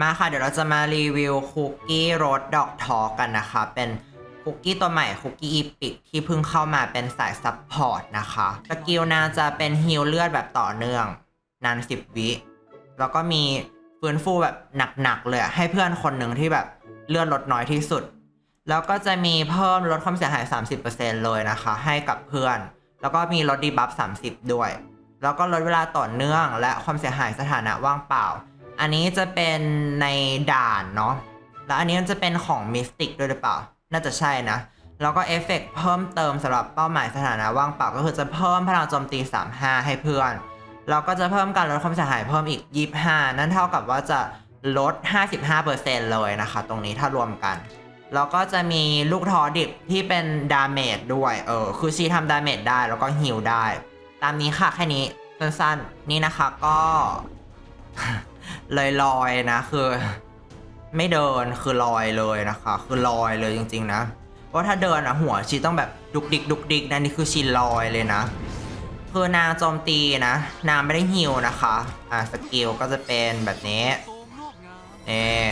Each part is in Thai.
มาค่ะ เดี๋ยวเราจะมารีวิวคุกกี้รสดอกทอกันนะคะ เป็นคุกกี้ตัวใหม่คุกกี้อีพิกที่เพิ่งเข้ามาเป็นสายซัพพอร์ตนะคะสกิลนาจะเป็นฮิลเลือดแบบต่อเนื่อง นาน10วิ แล้วก็มีฟื้นฟูแบบหนักๆเลย ให้เพื่อนคนหนึ่งที่แบบเลือดลดน้อยที่สุด แล้วก็จะมีเพิ่มลดความเสียหาย 30%เลยนะคะ ให้กับเพื่อน แล้วก็มีลดดีบัฟ30 ด้วย แล้วก็ลดเวลาต่อเนื่อง และความเสียหายสถานะว่างเปล่า อันนี้จะเป็นในด่านเนาะ แล้วอันนี้มันจะเป็นของมิสติกด้วยหรือเปล่า น่าจะใช่นะ แล้วก็เอฟเฟกต์เพิ่มเติมสำหรับเป้าหมายสถานะว่างเปล่าก็คือจะเพิ่มพลังโจมตี 35 ให้เพื่อน แล้วก็จะเพิ่มการลดความเสียหายเพิ่มอีก 25 นั่นเท่ากับว่าจะลด 55%เลยนะคะ ตรงนี้ถ้ารวมกัน แล้วก็จะมีลูกท้อดิบที่เป็นดาเมจด้วย เออ คือชีทำดาเมจได้แล้วก็ฮิลได้ ตามนี้ค่ะแค่นี้สั้นๆ นี่นะคะก็ ลยลอยๆนะคือ ไม่เดินคือลอยเลยนะคะ คือลอยเลยจริง ๆ นะเพราะถ้าเดินอะหัวชีต้องแบบดุกดิกดุกดิกนะนี่คือชีลอยเลยนะคือนางโจมตีนะนางไม่ได้ฮิวนะคะอ่าสกิลก็จะเป็นแบบนี้นี่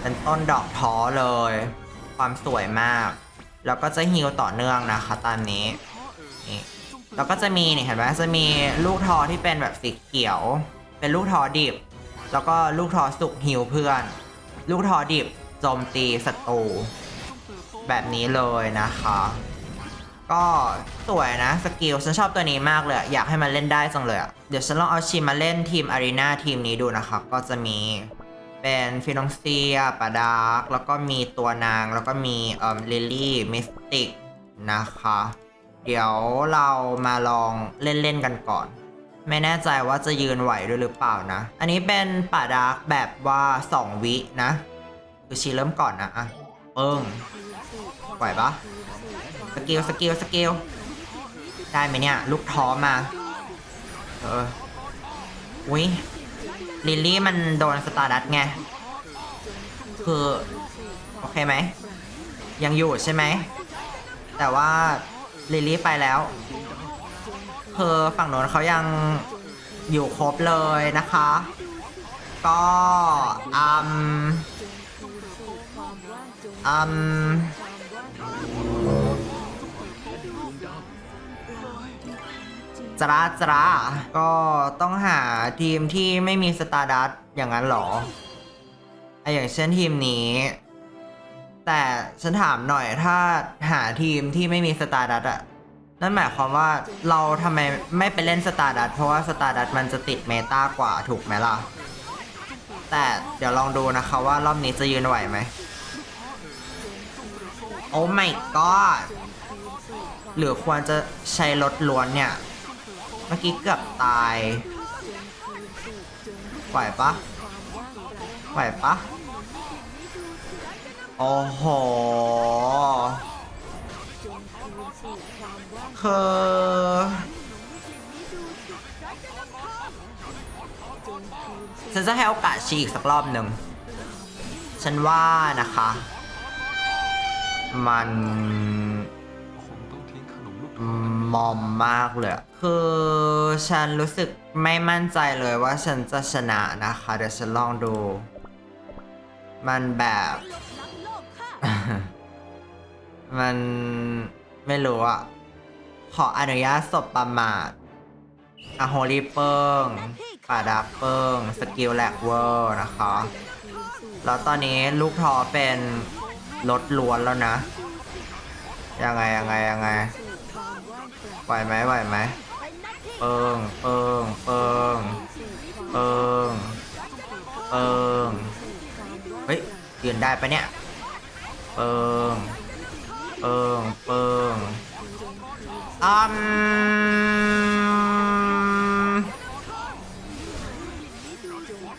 เป็นต้นดอกท้อเลย ความสวยมาก แล้วก็จะฮิวต่อเนื่องนะคะตามนี้นี่แล้วก็จะมีนี่เห็นไหมจะมีลูกทอที่เป็นแบบสีเขียว เป็นลูกทอดิบ แล้วก็ลูกทอสุกฮิวเพื่อน ลูกทอดิบโจมตีศัตรูแบบนี้เลยนะคะ ก็สวยนะสกิลฉันชอบตัวนี้มากเลย อยากให้มันเล่นได้จังเลยเดี๋ยวฉันลองเอาชิมมาเล่นทีมอารีนาทีมนี้ดูนะคะ ก็จะมีเป็นฟินองเซียปาดาร์กแล้วก็มีตัวนางแล้วก็มีเอ่อลิลลี่มิสติกนะคะ เดี๋ยวเรามาลองเล่น ๆ กันก่อน ไม่แน่ใจว่าจะยืนไหวด้วยหรือเปล่านะ อันนี้เป็นป่าดาร์กแบบว่า 2 วินะคือชีเริ่มก่อนนะอะเปิ้งไหวปะสกิลสกิลสกิลได้ไหมเนี่ย ลูกท้อมา เออ อุ้ยลิลลี่มันโดนสตาร์ดัตไง คือ โอเคไหม ยังอยู่ใช่ไหม แต่ว่าลิลลี่ไปแล้ว คือฝั่งโน้นเขายังอยู่ครบเลยนะคะ ก็อืมอืมจราจราก็ต้องหาทีมที่ไม่มีสตาร์ดัตอย่างนั้นเหรอไออย่างเช่นทีมนี้ แต่ฉันถามหน่อยถ้าหาทีมที่ไม่มีสตาร์ดัตอะ นั่นหมายความว่าเราทำไมไม่ไปเล่นสตาร์ดัตเพราะว่าสตาร์ดัตมันจะติดเมตากว่าถูกไหมล่ะ แต่เดี๋ยวลองดูนะคะว่ารอบนี้จะยืนไหวไหม โอ้ my god หรือควรจะใช้รถล้วนเนี่ย เมื่อกี้เกือบตาย ไหวปะไหวปะโอ้โห คือฉันจะให้โอกาสชีอีกสักรอบหนึ่ง ฉันว่านะคะ มันมอมมากเลย คือฉันรู้สึกไม่มั่นใจเลยว่าฉันจะชนะนะคะ เดี๋ยวฉันลองดู มันแบบ มันไม่รู้อะ ขออนุญาตสบประมาทอะโฮลีเปิงปาดักเปิงสกิลแลกเวอร์นะคะ แล้วตอนนี้ลูกทอเป็นรถล้วนแล้วนะ ยังไงยังไงยังไงไหวไหมไหวไหมเปิงเปิงเปิงเปิงเปิงเฮ้ยยืนได้ปะเนี่ยเปิงเปิงเปิง อืม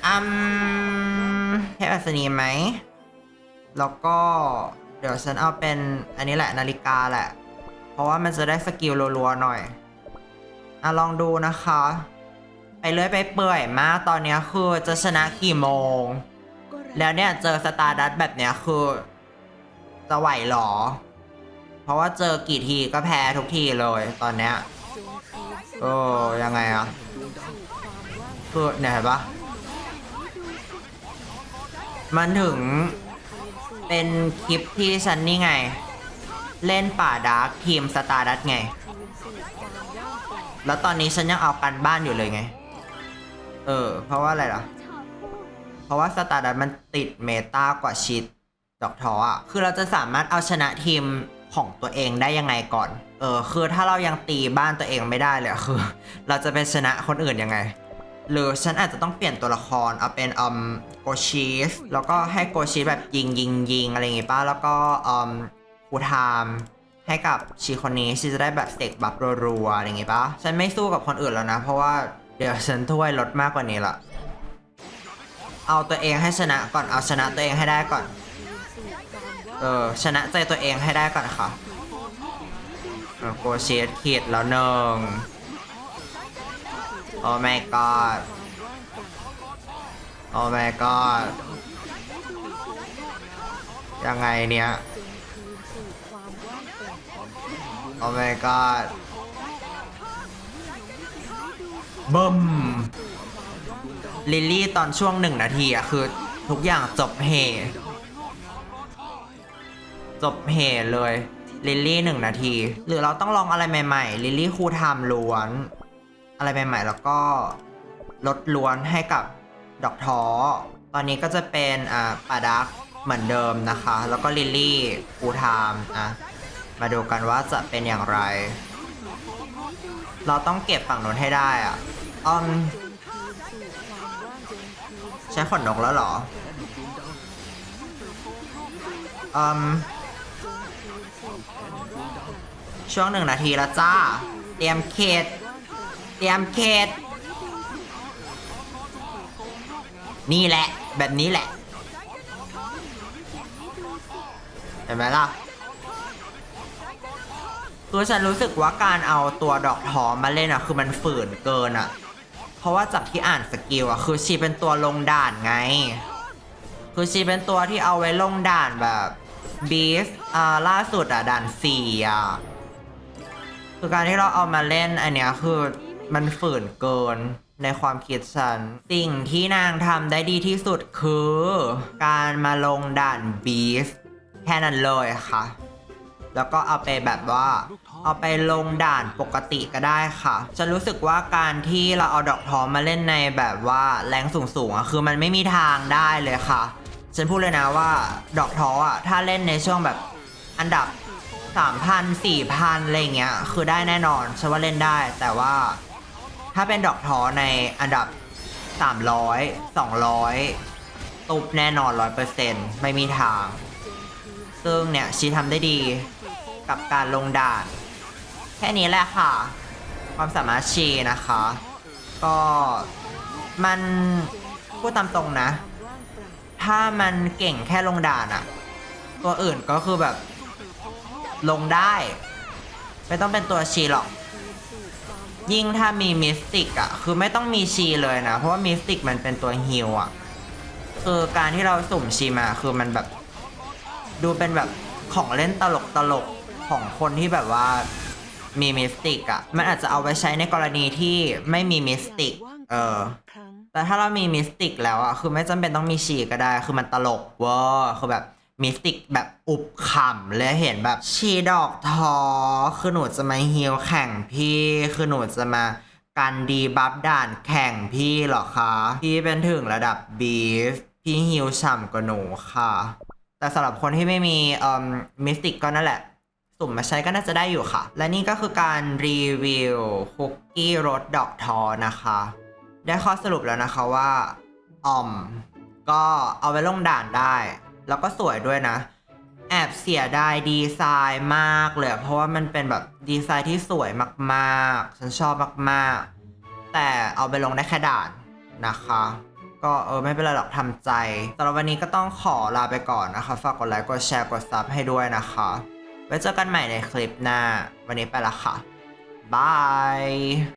อืมเทพอัศนีไหม แล้วก็เดี๋ยวฉันเอาเป็นอันนี้แหละนาฬิกาแหละ เพราะว่ามันจะได้สกิลรัวๆหน่อยอะลองดูนะคะ ไปเรื่อยไปเปื่อยมากตอนนี้คือจะชนะกี่โมง แล้วเนี่ยเจอสตาร์ดัตแบบเนี้ยคือ จะไหวหรอ เพราะว่าเจอกี่ทีก็แพ้ทุกทีเลยตอนเนี้ยโอ้ยังไงอะคือเนี่ยเห็นปะมันถึงเป็นคลิปที่ฉันนี่ไง เล่นป่าดาร์กทีมสตาร์ดัตไง แล้วตอนนี้ฉันยังเอากันบ้านอยู่เลยไง เออ เพราะว่าอะไรล่ะ เพราะว่าสตาร์ดัตมันติดเมตากว่าชิดดอกทออะ คือเราจะสามารถเอาชนะทีม ของตัวเองได้ยังไงก่อน เออคือถ้าเรายังตีบ้านตัวเองไม่ได้เลยคือ เราจะไปชนะคนอื่นยังไง หรือฉันอาจจะต้องเปลี่ยนตัวละครเอาเป็นอืมโกชีสแล้วก็ให้โกชีสแบบยิงยิงยิงอะไรอย่างงี้ป้าแล้วก็อืมคูไทม์ให้กับชีคนนี้ชีจะได้แบบเสกบัฟรัวๆอะไรอย่างงี้ป้าฉันไม่สู้กับคนอื่นแล้วนะ เพราะว่าเดี๋ยวฉันถ้วยลดมากกว่านี้ละเอาตัวเองให้ชนะก่อนเอาชนะตัวเองให้ได้ก่อน เออชนะใจตัวเองให้ได้ก่อนค่ะเออโกชีสขีดแล้วหนึ่งโอ้ my god โอ้ my god ยังไงเนี่ยโอ้ my god บึ้มลิลลี่ตอนช่วงหนึ่งนาทีอะคือทุกอย่างจบเห จบเหตุเลย ลิลลี่หนึ่งนาที หรือเราต้องลองอะไรใหม่ ๆ ลิลลี่ครูทม์ล้วน อะไรใหม่ๆ แล้วก็ลดล้วนให้กับดอกท้อ ตอนนี้ก็จะเป็นอ่าปาดักเหมือนเดิมนะคะ แล้วก็ลิลลี่ฟูทม์อะมาดูกันว่าจะเป็นอย่างไร เราต้องเก็บฝั่งนู้นให้ได้อะอืมใช้ขนนกแล้วเหรอ อืม ช่วงหนึ่งนาทีแล้วจ้า เตรียมเขต เตรียมเขต นี่แหละ แบบนี้แหละ เห็นไหมล่ะคือฉันรู้สึกว่าการเอาตัวดอกทอมาเล่นอะคือมันฝืนเกินอะเพราะว่าจากที่อ่านสกิลอะคือชีเป็นตัวลงด่านไง คือชีเป็นตัวที่เอาไว้ลงด่านแบบบีสอ่าล่าสุดอะด่านสี่อะ คือการที่เราเอามาเล่นอันเนี้ยคือมันฝืนเกินในความคิดฉัน สิ่งที่นางทำได้ดีที่สุดคือ การมาลงด่านบีสแค่นั้นเลยค่ะ แล้วก็เอาไปแบบว่า เอาไปลงด่านปกติก็ได้ค่ะ ฉันรู้สึกว่าการที่เราเอาดอกทอมาเล่นในแบบว่าแรงสูงๆอะคือมันไม่มีทางได้เลยค่ะ ฉันพูดเลยนะว่าดอกทออะถ้าเล่นในช่วงแบบอันดับ 3,000 4,000อะไรอย่างเงี้ยคือได้แน่นอนฉันว่าเล่นได้ แต่ว่าถ้าเป็นดอกทอในอันดับ300 200ตุบแน่นอน100%ไม่มีทาง ซึ่งเนี่ยชีทำได้ดีกับการลงด่าน แค่นี้แหละค่ะ ความสามารถชีนะคะ ก็มันพูดตามตรงนะ ถ้ามันเก่งแค่ลงด่านอะตัวอื่นก็คือแบบ ลงได้ ไม่ต้องเป็นตัวชีหรอก ยิ่งถ้ามีมิสติกอะคือไม่ต้องมีชีเลยนะ เพราะว่ามิสติกมันเป็นตัวฮิลอะคือการที่เราสุ่มชีมาคือมันแบบ ดูเป็นแบบของเล่นตลกตลกๆของคนที่แบบว่ามีมิสติกอะมันอาจจะเอาไว้ใช้ในกรณีที่ไม่มีมิสติก เออ แต่ถ้าเรามีมิสติกแล้วอะคือไม่จำเป็นต้องมีชีก็ได้ คือมันตลกเวอร์คือแบบ มิสติกแบบอุบขำเลยเห็นแบบชีดอกทอ คือหนูจะมาฮิลแข่งพี่ คือหนูจะมาการดีบัฟด่านแข่งพี่เหรอคะ พี่เป็นถึงระดับบีฟ พี่ฮิลฉ่ำกว่าหนูค่ะ แต่สำหรับคนที่ไม่มีเอ่อมิสติกก็นั่นแหละสุ่มมาใช้ก็น่าจะได้อยู่ค่ะ และนี่ก็คือการรีวิวคุกกี้รสดอกทอนะคะ ได้ข้อสรุปแล้วนะคะว่าอ่อม ก็เอาไว้ลงด่านได้ แล้วก็สวยด้วยนะ แอบเสียดายดีไซน์มากเลย เพราะว่ามันเป็นแบบดีไซน์ที่สวยมากๆ ฉันชอบมากๆ แต่เอาไปลงได้แค่ด่านนะคะ ก็เออไม่เป็นไรหรอกทำใจสำหรับวันนี้ก็ต้องขอลาไปก่อนนะคะ ฝากกดไลค์กดแชร์กดซับให้ด้วยนะคะ ไว้เจอกันใหม่ในคลิปหน้า วันนี้ไปละค่ะบาย